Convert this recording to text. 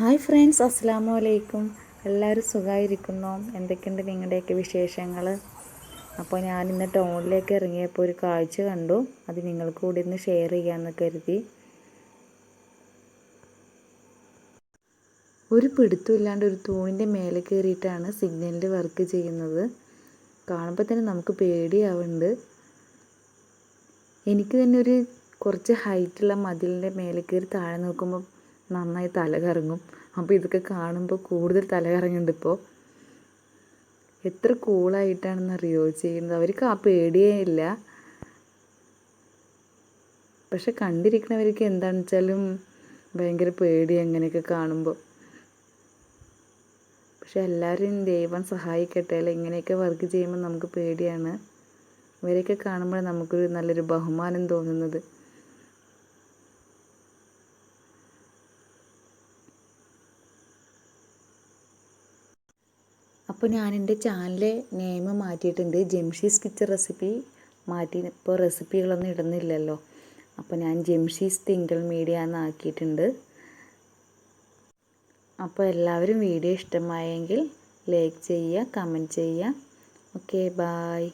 Hi friends അസ്സാമു അലൈക്കും. എല്ലാവരും സുഖമായിരിക്കുന്നു എന്തൊക്കെയുണ്ട് നിങ്ങളുടെയൊക്കെ വിശേഷങ്ങൾ അപ്പോൾ ഞാൻ ഇന്ന് ടൗണിലേക്ക് ഇറങ്ങിയപ്പോൾ ഒരു കാഴ്ച കണ്ടു. അത് നിങ്ങൾക്ക് കൂടി ഒന്ന് ഷെയർ ചെയ്യാമെന്ന് കരുതി. ഒരു പിടുത്തമില്ലാണ്ട് ഒരു തൂണിന്റെ മേലെ കയറിയിട്ടാണ് സിഗ്നലിന്റെ വർക്ക് ചെയ്യുന്നത്. കാണുമ്പോൾ തന്നെ നമുക്ക് പേടിയാവുന്നുണ്ട്. എനിക്ക് തന്നെ ഒരു കുറച്ച് ഹൈറ്റുള്ള മതിലിന്റെ മേലെ കയറി താഴെ നോക്കുമ്പോൾ നന്നായി തലകറങ്ങും. അപ്പോൾ ഇതൊക്കെ കാണുമ്പോൾ കൂടുതൽ തലകറങ്ങുന്നുണ്ട് ഇപ്പോൾ എത്ര കൂളായിട്ടാണെന്ന് അറിയോ ചെയ്യുന്നത്. അവർക്ക് ആ പേടിയേ ഇല്ല. പക്ഷെ കണ്ടിരിക്കുന്നവർക്ക് എന്താണെന്ന് വെച്ചാലും ഭയങ്കര പേടി അങ്ങനെയൊക്കെ കാണുമ്പോൾ പക്ഷെ എല്ലാവരും ദൈവം സഹായിക്കട്ടെ. അല്ലെ ഇങ്ങനെയൊക്കെ വർക്ക് ചെയ്യുമ്പോൾ നമുക്ക് പേടിയാണ്. ഇവരെയൊക്കെ കാണുമ്പോൾ നമുക്കൊരു നല്ലൊരു ബഹുമാനം തോന്നുന്നത്. അപ്പോൾ ഞാൻ എന്റെ ചാനലിലെ നെയിം മാറ്റിയിട്ടുണ്ട്. ജംഷീസ് കിച്ചൺ റെസിപ്പി മാറ്റി ഇപ്പോൾ റെസിപ്പികളൊന്നും ഇടുന്നില്ലല്ലോ. അപ്പോൾ ഞാൻ ജംഷീസ് തിങ്കൾ മീഡിയ എന്നാക്കിയിട്ടുണ്ട് അപ്പോൾ എല്ലാവരും വീഡിയോ ഇഷ്ടമായെങ്കിൽ ലൈക്ക് ചെയ്യുക കമന്റ് ചെയ്യുക. Okay bye